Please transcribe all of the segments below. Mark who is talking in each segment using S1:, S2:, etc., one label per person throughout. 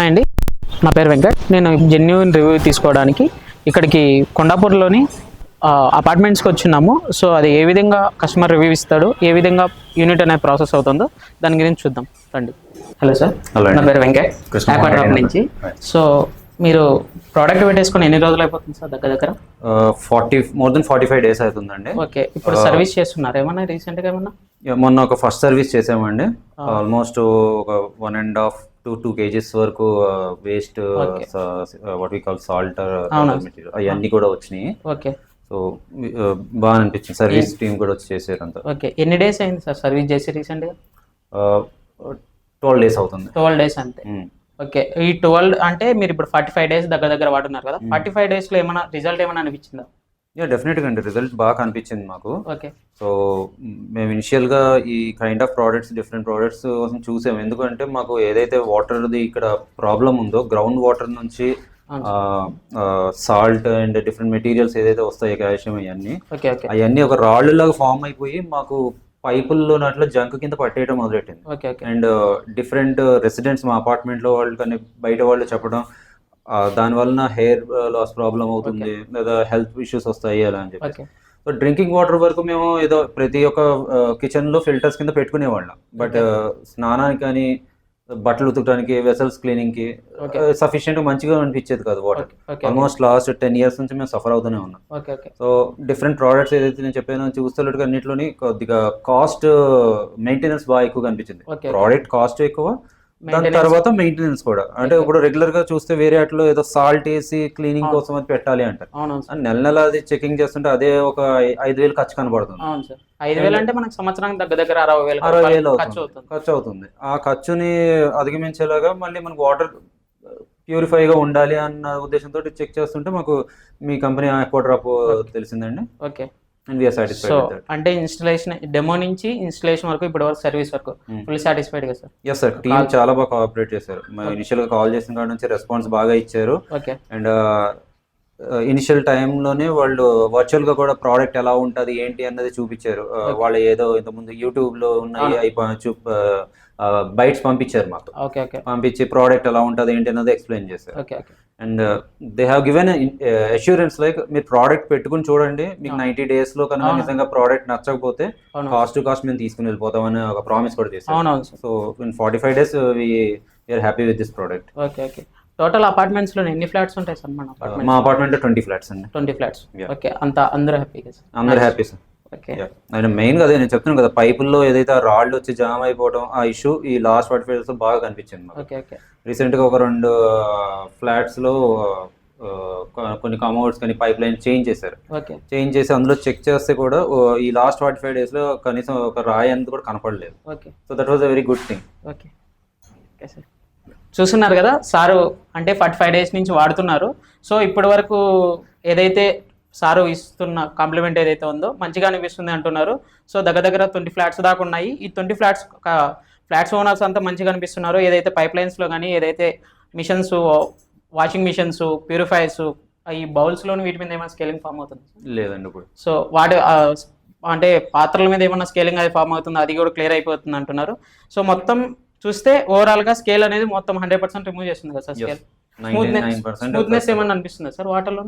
S1: Hi అండి. నా పేరు వెంకట్. నేను జెన్యున్ రివ్యూ తీసుకోవడానికి ఇక్కడికి కొండాపూర్లోని అపార్ట్మెంట్స్కి వచ్చినాము. సో అది ఏ విధంగా కస్టమర్ రివ్యూ ఇస్తాడు ఏ విధంగా యూనిట్ అనేది ప్రాసెస్ అవుతుందో దాని గురించి చూద్దాం. రండి. హలో సార్
S2: అండి.
S1: నా పేరు వెంకట్.
S2: మాట్లాడండి.
S1: నుంచి. సో మీరు ప్రోడక్ట్ పెట్టేసుకొని ఎన్ని రోజులు అయిపోతుంది సార్ దగ్గర దగ్గర?
S2: Forty more then forty five days అవుతుందండి.
S1: ఓకే ఇప్పుడు సర్వీస్ చేస్తున్నారు? ఏమన్నా రీసెంట్గా ఏమన్నా?
S2: మొన్న ఒక ఫస్ట్ సర్వీస్ చేసామండి. ఆల్మోస్ట్ ఒక one and half to two kgs వరకు waste. What we call salt. Material అవన్నీ కూడా వచ్చినాయి.
S1: ఓకే
S2: సో బాగా అనిపించింది. సర్వీస్ టీమ్ కూడా వచ్చి చేసారు అంతా.
S1: ఓకే ఎన్ని డేస్ అయింది సార్ సర్వీస్ చేసి రీసెంట్గా
S2: ట్వెల్వ్ డేస్ అవుతుంది.
S1: ట్వెల్వ్ డేస్ అంతే. ఓకే ఈ ట్వెల్వ్ అంటే మీరు ఇప్పుడు ఫార్టీ ఫైవ్ డేస్ దగ్గర దగ్గర వాడుతున్నారు కదా. ఫార్టీ ఫైవ్ డేస్లో ఏమైనా రిజల్ట్ ఏమైనా అనిపించిందా?
S2: యా డెఫినెట్గా అండి రిజల్ట్ బాగా కనిపించింది మాకు.
S1: ఓకే
S2: సో మేము ఇనిషియల్గా ఈ kind of products different products కోసం చూసాము ఎందుకంటే మాకు ఏదైతే వాటర్ది ఇక్కడ ప్రాబ్లం ఉందో గ్రౌండ్ వాటర్ నుంచి సాల్ట్ అండ్ డిఫరెంట్ మెటీరియల్స్ ఏదైతే వస్తాయో కాల్షియం
S1: ఓకే ఓకే
S2: అవన్నీ ఒక రాళ్ళలాగా ఫామ్ అయిపోయి మాకు పైపుల్లో నట్లు జంక్ కింద పట్టేయడం మొదలెట్టింది. అండ్ డిఫరెంట్ రెసిడెంట్స్ మా అపార్ట్మెంట్లో వాళ్ళు కానీ బయట వాళ్ళు చెప్పడం ఆ, దాని వలన హెయిర్ లాస్ ప్రాబ్లం అవుతుంది లేదా హెల్త్ ఇష్యూస్ వస్తాయి అలా అని చెప్పి సో డ్రింకింగ్ వాటర్ వరకు మేము ఏదో ప్రతి ఒక్క కిచెన్లో ఫిల్టర్స్ కింద పెట్టుకునేవాళ్ళం. బట్ స్నానానికి కానీ బట్టలు ఉతకడానికి వెసల్స్ క్లీనింగ్కి సఫిషియెంట్ మంచిగా అనిపించేది కాదు water almost last ten years నుంచి మేము సఫర్ అవుతూనే ఉన్నాం. సో డిఫరెంట్ ప్రోడక్ట్స్ ఏదైతే నేను చెప్పానో చూస్తున్నట్టుగా అన్నింటిలోని కొద్దిగా కాస్ట్ మెయింటెనెన్స్ బాగా ఎక్కువ కనిపించింది. ప్రోడక్ట్ కాస్ట్ ఎక్కువ దాని. తర్వాత మెయింటెనెన్స్ కూడా. అంటే ఇప్పుడు రెగ్యులర్గా చూస్తే వేరే అట్లో ఏదో సాల్ట్ వేసి క్లీనింగ్ కోసం అది పెట్టాలి అంటారు. నెల నెల అది చెకింగ్ చేస్తుంటే అదే ఒక ఐదు వేలు ఖర్చు కనబడుతుంది.
S1: ఐదు వేలు అంటే మనకు సంవత్సరానికి దగ్గర దగ్గర అరవై వేలు
S2: అరవై వేలు
S1: ఖర్చు
S2: అవుతుంది. ఆ ఖర్చుని అధిగమించేలాగా మళ్ళీ మనకు వాటర్ ప్యూరిఫైగా ఉండాలి అన్న ఉద్దేశంతో చెక్ చేస్తుంటే మాకు మీ కంపెనీ ఆఫ్ తెలిసిందండి.
S1: Okay
S2: and we are satisfied
S1: అంటే ఇన్స్టలేషన్ డెమో నుంచి ఇన్స్టలేషన్ వరకు ఇప్పుడు వరకు సర్వీస్ వరకు. ఫుల్ సాటిస్ఫైడ్ కదా సార్
S2: ఎస్ సార్ టీమ్ చాలా బాగా కోఆపరేట్ చేశారు. ఇనిషియల్గా కాల్ చేసిన కాడ నుంచి రెస్పాన్స్ బాగా ఇచ్చారు.
S1: ఓకే
S2: అండ్ ఇనిషియల్ టైంలోనే వాళ్ళు వర్చువల్గా కూడా ప్రోడక్ట్ ఎలా ఉంటది ఏంటి అన్నది చూపించారు. Uh, వాళ్ళు ఏదో ఇంతకుముందు యూట్యూబ్లో ఉన్నాయి అయిపోయి చూప్ బైట్స్ పంపించారు మాకు.
S1: Okay okay.
S2: పంపించి ప్రోడక్ట్ ఎలా ఉంటది ఏంటి అన్నది ఎక్స్ప్లెయిన్ చేశారు. And they have given assurance like మీరు ప్రోడక్ట్ పెట్టుకుని చూడండి మీకు నైన్టీ డేస్లో కనుక. నిజంగా ప్రోడక్ట్ నచ్చకపోతే కాస్ట్ టు కాస్ట్ మేము తీసుకుని వెళ్ళిపోతామని ఒక ప్రామిస్ కూడా
S1: sir
S2: so in forty five days we are happy with this product
S1: okay okay. Total అపార్ట్మెంట్స్లో ఎన్ని ఫ్లాట్స్ ఉంటాయి సార్ మన
S2: మా
S1: అపార్ట్మెంట్
S2: అపార్ట్మెంట్ ట్వంటీ ఫ్లాట్స్ అండి.
S1: Twenty flats. ఓకే అంత అందరూ హ్యాపీగా సార్
S2: అందరు హ్యాపీ సార్ అండ్ మెయిన్గా నేను చెప్తున్నాను కదా పైపుల్లో ఏదైతే రాళ్ళు వచ్చి జామ్ అయిపోవడం ఆ ఇష్యూ ఈ లాస్ట్ ఫార్టీ ఫైవ్ బాగా కనిపించింది రీసెంట్గా ఒక రెండు ఫ్లాట్స్లో కొన్ని కమౌట్స్ కానీ పైప్ లైన్ చేంజ్ చేశారు చేంజ్ చేసి అందులో చెక్ చేస్తే కూడా ఈ లాస్ట్ ఫార్టీ ఫైవ్ డేస్లో కనీసం ఒక రాయి అనేది కూడా కనపడలేదు. So that was a very good thing
S1: చూస్తున్నారు కదా సారు అంటే ఫార్టీ ఫైవ్ డేస్ నుంచి వాడుతున్నారు. సో ఇప్పటి వరకు ఏదైతే సారు ఇస్తున్న కాంప్లిమెంట్ ఏదైతే ఉందో మంచిగా అనిపిస్తుంది అంటున్నారు. సో దగ్గర దగ్గర ట్వంటీ ఫ్లాట్స్ దాకా ఉన్నాయి. ఈ ట్వంటీ ఫ్లాట్స్ ఫ్లాట్స్ ఓనర్స్ అంతా మంచిగా అనిపిస్తున్నారు. ఏదైతే పైప్ లైన్స్లో కానీ ఏదైతే మిషన్స్ వాషింగ్ మిషన్స్ ప్యూరిఫైర్స్ ఈ బౌల్స్లోని వీటి మీద ఏమైనా స్కేలింగ్ ఫామ్ అవుతుంది?
S2: లేదండి ఇప్పుడు.
S1: సో వాటి అంటే పాత్రల మీద ఏమన్నా స్కేలింగ్ అది ఫామ్ అవుతుంది? అది కూడా క్లియర్ అయిపోతుంది అంటున్నారు. సో మొత్తం చూస్తే ఓవరాల్గా స్కేల్ అనేది మొత్తం హండ్రెడ్ పర్సెంట్ రిమూవ్ చేస్తుంది కదా సార్ స్కేల్ స్మూత్నెస్ ఏమన్నా అనిపిస్తుంది సార్ వాటర్లో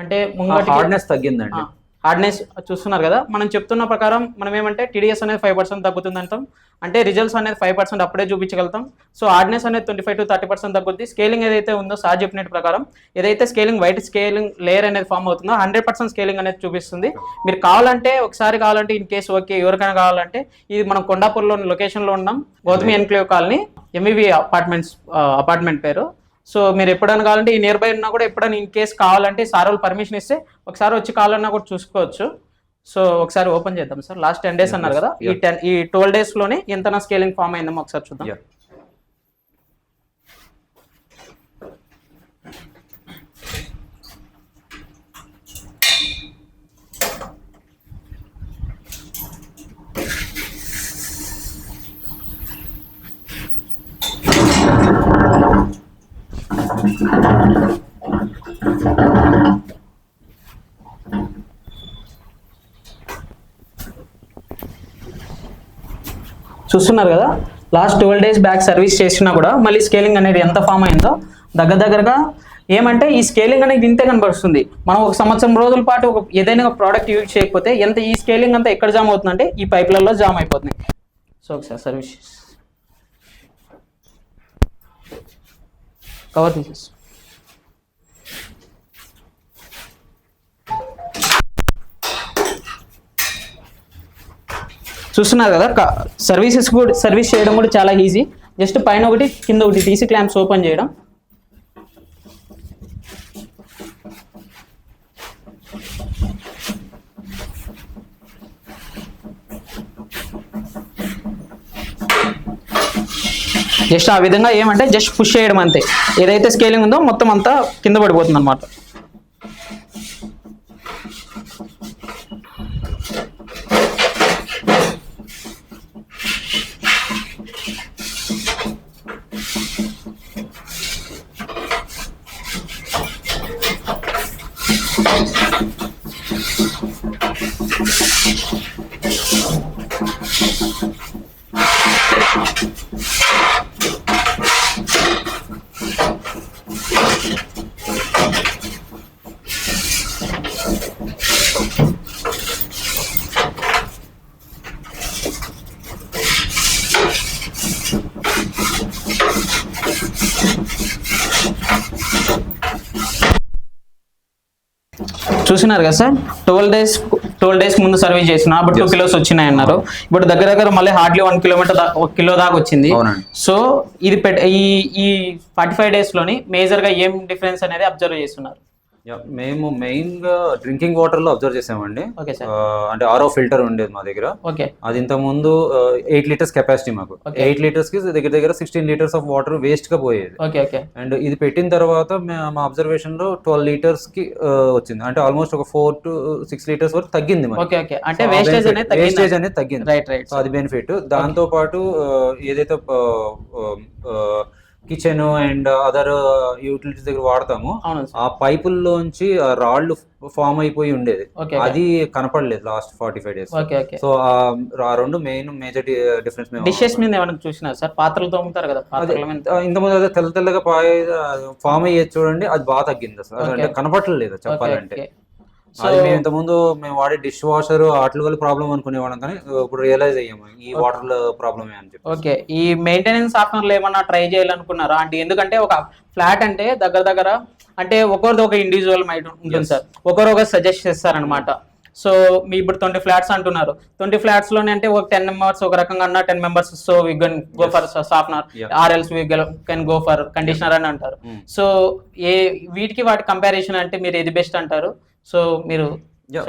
S1: అంటే ముంగటి
S2: హార్డ్నెస్ తగ్గిందండి.
S1: హార్డ్నెస్ చూస్తున్నారు కదా మనం చెప్తున్న ప్రకారం మనం ఏమంటే టీడీఎస్ అనేది ఫైవ్ పర్సెంట్ తగ్గుతుంది అంటాం. అంటే రిజల్ట్స్ అనేది ఫైవ్ పర్సెంట్ అప్పుడే చూపించగలుగుతాం. సో హార్డ్నెస్ అనేది twenty five to thirty percent తగ్గుద్ది. స్కేలింగ్ ఏదైతే ఉందో సార్ చెప్పినట్టు ప్రకారం ఏదైతే స్కేలింగ్ వైట్ స్కేలింగ్ లేయర్ అనేది ఫామ్ అవుతుందో హండ్రెడ్ పర్సెంట్ స్కేలింగ్ అనేది చూపిస్తుంది. మీరు కావాలంటే ఒకసారి కావాలంటే ఇన్ కేసు ఓకే ఎవరికైనా కావాలంటే ఇది మనం కొండాపూర్లో లొకేషన్లో ఉన్నాం. Gautami enclave colony MEV apartments apartment పేరు. సో మీరు ఎప్పుడైనా కావాలంటే ఈ నియర్ బై ఉన్నా కూడా ఎప్పుడైనా ఇన్ కేస్ కావాలంటే సార్ వాళ్ళు పర్మిషన్ ఇస్తే ఒకసారి వచ్చి కావాలన్నా కూడా చూసుకోవచ్చు. సో ఒకసారి ఓపెన్ చేద్దాం సార్. లాస్ట్ టెన్ డేస్ అన్నారు కదా? ఈ టెన్ ఈ ట్వెల్వ్ డేస్లోనే ఎంత స్కేలింగ్ ఫామ్ అయిందేమో ఒకసారి చూద్దాం. చూస్తున్నారు కదా? Last twelve days back service చేసినా కూడా మళ్ళీ స్కేలింగ్ అనేది ఎంత ఫామ్ అయిందో దగ్గర దగ్గరగా ఏమంటే ఈ స్కేలింగ్ అనేది ఇంతే కనబడుతుంది. మనం ఒక సంవత్సరం రోజుల పాటు ఒక ఏదైనా ప్రోడక్ట్ యూజ్ చేయకపోతే ఎంత ఈ స్కేలింగ్ అంతా ఎక్కడ జామ్ అవుతుందంటే ఈ పైప్లలో జామ్ అయిపోతుంది. సో ఒకసారి సర్వీస్ కవర్ తీసేసి చూస్తున్నారు కదా సర్వీసెస్ కూడా సర్వీస్ చేయడం కూడా చాలా ఈజీ జస్ట్ పైన ఒకటి కింద ఒకటి టీసీ క్లాంప్స్ ఓపెన్ చేయడం. జస్ట్ ఆ విధంగా ఏమంటే జస్ట్ పుష్ చేయడం అంతే. ఏదైతే స్కేలింగ్ ఉందో మొత్తం అంతా కింద పడిపోతుంది అనమాట చూసినారు కదా sir? Twelve days twelve days ముందు సర్వీస్ చేసిన అప్పుడు టూ కిలోస్ వచ్చినాయి అన్నారు ఇప్పుడు దగ్గర దగ్గర మళ్ళీ హార్డ్లీ వన్ కిలోమీటర్ ఒక కిలో దాకా వచ్చింది. సో ఇది ఈ ఈ ఫార్టీ ఫైవ్ డేస్లోని మేజర్గా ఏం డిఫరెన్స్ అనేది అబ్జర్వ్ చేస్తున్నారు?
S2: మేము మెయిన్గా డ్రింకింగ్ వాటర్లో అబ్జర్వ్ చేసామండి అంటే ఆరో ఫిల్టర్ ఉండేది మా దగ్గర.
S1: ఓకే.
S2: అది ఇంత ముందు ఎయిట్ లీటర్స్ కెపాసిటీ మాకు. ఎయిట్ లీటర్స్కి దగ్గర దగ్గర సిక్స్టీన్ లీటర్స్ ఆఫ్ వాటర్ వేస్ట్గా పోయేది. అండ్ ఇది పెట్టిన తర్వాత మే- అబ్జర్వేషన్లో ట్వెల్వ్ లీటర్స్కి వచ్చింది. అంటే ఆల్మోస్ట్ ఒక ఫోర్ టు సిక్స్ లీటర్స్ వరకు తగ్గింది
S1: అంటే వేస్టేజ్ అనేది
S2: వేస్టేజ్
S1: తగ్గింది
S2: అనేది తగ్గింది.
S1: రైట్ రైట్
S2: సో అది బెనిఫిట్ దాంతో పాటు ఏదైతే కిచెన్ అండ్ అదర్ యూటిలిటీస్ దగ్గర వాడతామో. ఆ పైపుల్లోంచి రాళ్ళు ఫామ్ అయిపోయి ఉండేది. అది కనపడలేదు last forty five days so ఆ రెండు మెయిన్ మేజర్ డిఫరెన్స్
S1: డిషెస్ మీద ఏమైనా చూసినారు సార్? పాత్రలు తోముతారు కదా మీద.
S2: ఇంతకుముందు అదే తెల్ల తెల్లగా ఫామ్ అయ్యేది చూడండి అది బాగా తగ్గింది అసలు. అంటే కనపడలేదు చెప్పాలంటే. అది మేము ఇంతకుముందు మేము వాడే డిష్ వాషర్ వాటి వల్ల ప్రాబ్లం అనుకునేవాళ్ళం కానీ ఇప్పుడు రియలైజ్ అయ్యాము. ఈ వాటర్ ప్రాబ్లమే అని చెప్పి
S1: ఓకే. ఈ మెయింటెనెన్స్ సాఫ్ట్వేర్లో ఏమన్నా ట్రై చేయాలనుకున్నారా? అంటే ఎందుకంటే ఒక ఫ్లాట్ అంటే దగ్గర దగ్గర అంటే ఒకరిది ఒక ఇండివిజువల్ ఉంటుంది సార్. ఒకరు ఒక సజెస్ట్ చేస్తారనమాట సో మీ ఇప్పుడు ట్వంటీ ఫ్లాట్స్ అంటున్నారు. ట్వంటీ ఫ్లాట్స్లోనే అంటే ఒక టెన్ మెంబర్స్ ఒక రకంగా అన్న ten members so we can go for softener
S2: Yeah.
S1: Or else we can go for conditioner అని అంటారు.
S2: Mm.
S1: సో ఏ వీటికి వాటి కంపారిజన్ అంటే మీరు ఏది బెస్ట్ అంటారు? సో మీరు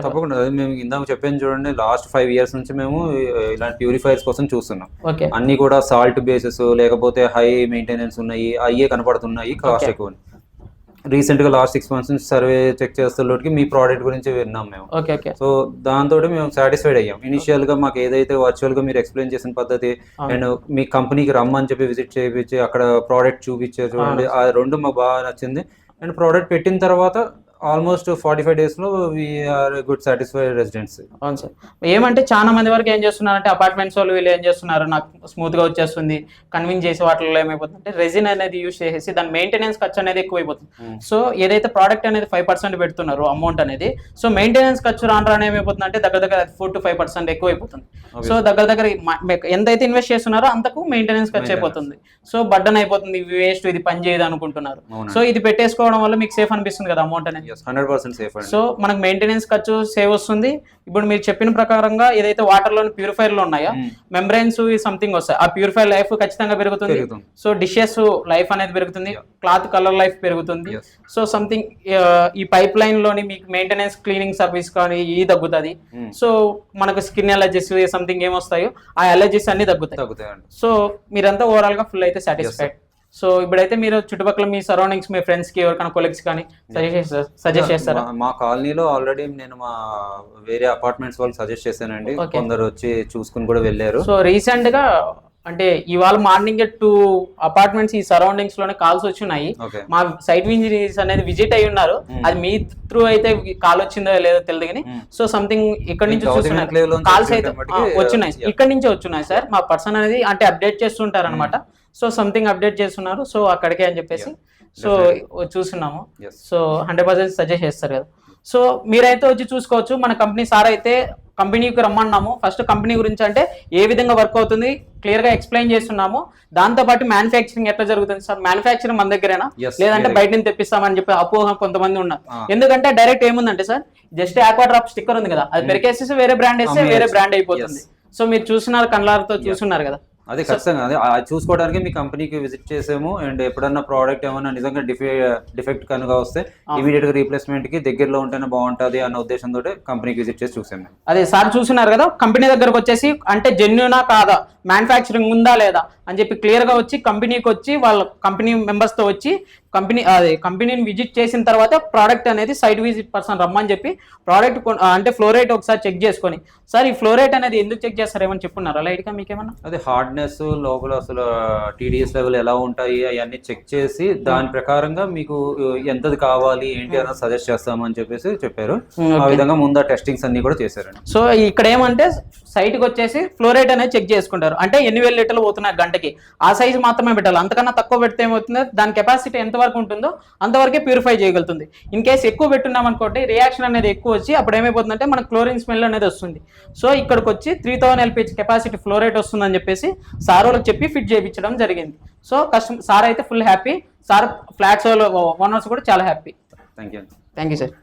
S2: తప్పకుండా. మేము ఇందాక చెప్పాను చూడండి లాస్ట్ ఫైవ్ ఇయర్స్ నుంచి మేము ఇలాంటి ప్యూరిఫైర్స్ కోసం చూస్తున్నాం.
S1: ఓకే.
S2: అన్ని కూడా సాల్ట్ బేసెస్ లేకపోతే హై మెయింటెనెన్స్ ఉన్నాయి అయ్యే కనపడుతున్నాయి కాస్ట్. ఎక్కువ రీసెంట్గా లాస్ట్ సిక్స్ మంత్స్ నుంచి సర్వే చెక్ చేస్తున్నోటికి మీ ప్రోడక్ట్ గురించి విన్నాం మేము. సో దాంతో మేము సాటిస్ఫైడ్ అయ్యాం. ఇనిషియల్గా మాకు ఏదైతే వర్చువల్గా మీరు ఎక్స్ప్లెయిన్ చేసిన పద్ధతి. అండ్ మీ కంపెనీకి రమ్మని చెప్పి విజిట్ చేయించి అక్కడ ప్రోడక్ట్ చూపించారు చూడండి ఆ రెండు మాకు బాగా నచ్చింది. అండ్ ప్రోడక్ట్ పెట్టిన తర్వాత ఆల్మోస్ట్ ఫార్టీ ఫైవ్ డేస్లో we are good satisfied residents
S1: అవును సార్. ఏమంటే చాలా మంది వరకు ఏం చేస్తున్నారంటే అపార్ట్మెంట్స్ వాళ్ళు వీళ్ళు ఏం చేస్తున్నారు? నాకు స్మూత్గా వచ్చేస్తుంది. కన్విన్స్ చేసే వాటిలో ఏమైపోతుంది? అంటే రెజిన్ అనేది యూస్ చేసేసి దాని మెయింటెనెన్స్ ఖర్చు అనేది ఎక్కువైపోతుంది. సో ఏదైతే ప్రోడక్ట్ అనేది ఫైవ్ పర్సెంట్ పెడుతున్నారో అమౌంట్ అనేది సో మెయింటెనెన్స్ ఖర్చు రాను రాను ఏమైపోతుంది అంటే దగ్గర దగ్గర ఫోర్ టు ఫైవ్ పర్సెంట్ ఎక్కువైపోతుంది. సో దగ్గర దగ్గర ఎంతైతే ఇన్వెస్ట్ చేస్తున్నారో అంతకు మెయింటెనెన్స్ ఖర్చు. అయిపోతుంది. సో బడ్డన్ అయిపోతుంది. వేస్ట్ ఇది పని చేయదు అనుకుంటున్నారు. సో ఇది పెట్టేసుకోవడం వల్ల మీకు సేఫ్ అనిపిస్తుంది కదా అమౌంట్ అనేది.
S2: హండ్రెడ్ పర్సెంట్ సేఫ్
S1: సో మనకు మెయింటెనెన్స్ ఖర్చు సేవ్ వస్తుంది. ఇప్పుడు మీరు చెప్పిన ప్రకారంగా ఏదైతే వాటర్లోని ప్యూరిఫైర్లో ఉన్నాయో. మెంబ్రైన్స్ సంథింగ్ వస్తాయి. ఆ ప్యూరిఫైర్ లైఫ్ ఖచ్చితంగా పెరుగుతుంది. సో డిషెస్ లైఫ్ అనేది పెరుగుతుంది. క్లాత్ కలర్ లైఫ్ పెరుగుతుంది. సో సంథింగ్ ఈ పైప్ లైన్లోని మీకు మెయింటెనెన్స్ క్లీనింగ్ సర్వీస్ కానీ ఇది తగ్గుతుంది. సో మనకు స్కిన్ అలర్జీస్ సంథింగ్ ఏమొస్తాయో ఆ అలర్జీస్ అన్ని తగ్గుతాయి. సో మీరంతా ఓవరాల్గా ఫుల్ అయితే సాటిస్ఫైడ్ సో ఇప్పుడైతే మీరు చుట్టుపక్కల మీ సరౌండింగ్స్ మీ ఫ్రెండ్స్కి ఎవరికైనా కొలీగ్స్ కానీ సజెస్ట్ సజెస్ట్ చేస్తారా?
S2: మా- కాలనీలో ఆల్రెడీ నేను మా వేరే అపార్ట్మెంట్స్ వాళ్ళు సజెస్ట్ చేశానండి. కొందరు వచ్చి చూసుకుని కూడా వెళ్ళారు.
S1: సో రీసెంట్గా అంటే ఇవాళ మార్నింగ్ టూ అపార్ట్మెంట్స్ ఈ సరౌండింగ్స్లోనే కాల్స్ వచ్చినాయి మా సైట్ ఇంజనీర్స్ అనేది విజిట్ అయ్యి ఉన్నారు. అది మీ త్రూ అయితే కాల్ వచ్చిందో లేదో తెలియదు కానీ. సో సంథింగ్ ఇక్కడ నుంచి చూస్తున్నారు. కాల్స్ అయితే వచ్చినాయి. ఇక్కడ నుంచే వచ్చినాయి సార్. మా పర్సన్ అనేది అంటే అప్డేట్ చేస్తుంటారు అనమాట సో సంథింగ్ అప్డేట్ చేస్తున్నారు. సో అక్కడికే అని చెప్పేసి సో చూస్తున్నాము. సో హండ్రెడ్ పర్సెంట్ సజెస్ట్ చేస్తారు కదా. సో మీరైతే వచ్చి చూసుకోవచ్చు మన కంపెనీ సార్ అయితే కంపెనీకి రమ్మన్నాము ఫస్ట్ కంపెనీ గురించి అంటే ఏ విధంగా వర్క్ అవుతుంది క్లియర్గా ఎక్స్ప్లెయిన్ చేస్తున్నాము దాంతో పాటు మ్యానుఫ్యాక్చరింగ్ ఎట్లా జరుగుతుంది సార్ మ్యానుఫ్యాక్చరింగ్ మన దగ్గరేనా లేదంటే. బయట నుంచి తెప్పిస్తామని చెప్పి అపోహ కొంతమంది ఉన్నారు. ఎందుకంటే డైరెక్ట్ ఏముందంటే sir just Aqua Drop sticker ఉంది కదా అది. పెరికేసేసి వేరే బ్రాండ్ వేస్తే వేరే. బ్రాండ్ అయిపోతుంది. సో మీరు చూస్తున్నారు కళ్ళారతో చూస్తున్నారు కదా
S2: అదే ఖచ్చితంగా అదే చూసుకోవడానికి మీ కంపెనీకి విజిట్ చేసాము. అండ్ ఎప్పుడన్నా ప్రోడక్ట్ ఏమైనా నిజంగా డిఫె డిఫెక్ట్ కనుక వస్తే. ఇమీడియట్గా రీప్లేస్మెంట్కి దగ్గరలో ఉంటేనే బాగుంటది అన్న ఉద్దేశంతో కంపెనీకి విజిట్ చేసి చూసాము.
S1: అదే సార్ చూస్తున్నారు కదా కంపెనీ దగ్గరకు వచ్చేసి అంటే జెన్యునా కాదా? మ్యానుఫ్యాక్చరింగ్ ఉందా లేదా? అని చెప్పి క్లియర్గా వచ్చి కంపెనీకి వచ్చి వాళ్ళ కంపెనీ మెంబర్స్తో వచ్చి కంపెనీ అదే కంపెనీని విజిట్ చేసిన తర్వాత ప్రోడక్ట్ అనేది సైట్ విజిట్ పర్సన్ రమ్మని చెప్పి ప్రోడక్ట్ అంటే ఫ్లోరేట్ ఒకసారి చెక్ చేసుకొని సార్ ఈ ఫ్లోరేట్ అనేది ఎందుకు చెక్ చేస్తారు? ఏమని చెప్పున్నారా? లైట్గా మీకేమన్నా?
S2: అదే హార్డ్నెస్ లోపల అసలు టీడీఎస్ లెవెల్ ఎలా ఉంటాయి అవన్నీ చెక్ చేసి దాని ప్రకారంగా మీకు ఎంతది కావాలి ఏంటి అన్నది సజెస్ట్ చేస్తామని చెప్పేసి చెప్పారు. ఆ. విధంగా ముందు టెస్టింగ్స్ అన్ని కూడా చేశారండి.
S1: సో ఇక్కడ ఏమంటే సైట్కి వచ్చేసి ఫ్లోరేట్ అనేది చెక్ చేసుకుంటారు. అంటే ఎన్ని వేల లీటర్లు పోతున్నాయి గంటకి? ఆ సైజు మాత్రమే పెట్టాలి. అంతకన్నా తక్కువ పెడితే ఏమవుతుందో? దాని కెపాసిటీ ఎంత వరకు ఉంటుందో అంతవరకే ప్యూరిఫై చేయగలుగుతుంది. ఇన్ కేసు ఎక్కువ పెట్టున్నాం అనుకోండి రియాక్షన్ అనేది ఎక్కువ వచ్చి అప్పుడు ఏమైపోతుందంటే మనకు క్లోరిన్ స్మెల్ అనేది వస్తుంది. సో ఇక్కడికి వచ్చి three thousand LPH capacity flow rate వస్తుందని చెప్పేసి సార్ వాళ్ళకి చెప్పి ఫిట్ చేయించడం జరిగింది. సో కస్టమర్ సార్ అయితే full happy sir flats owners కూడా చాలా happy
S2: thank you
S1: thank you sir